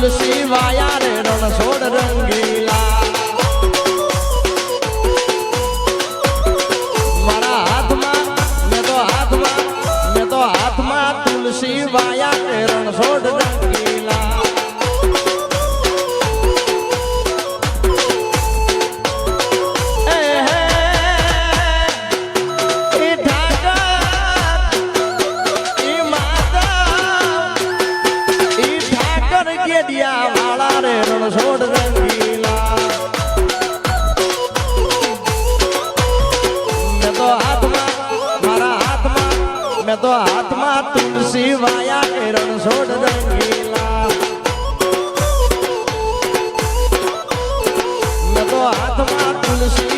તુલસી વાયા રે મીડિયા વાળા રે રણછોડ રંગીલા. મેં તો હાથમાં, મારા હાથમાં, મેં તો હાથમાં તુલસી વાયા કે રણછોડ રંગીલા. મેં તો હાથમાં તુલસી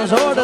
Minnesota.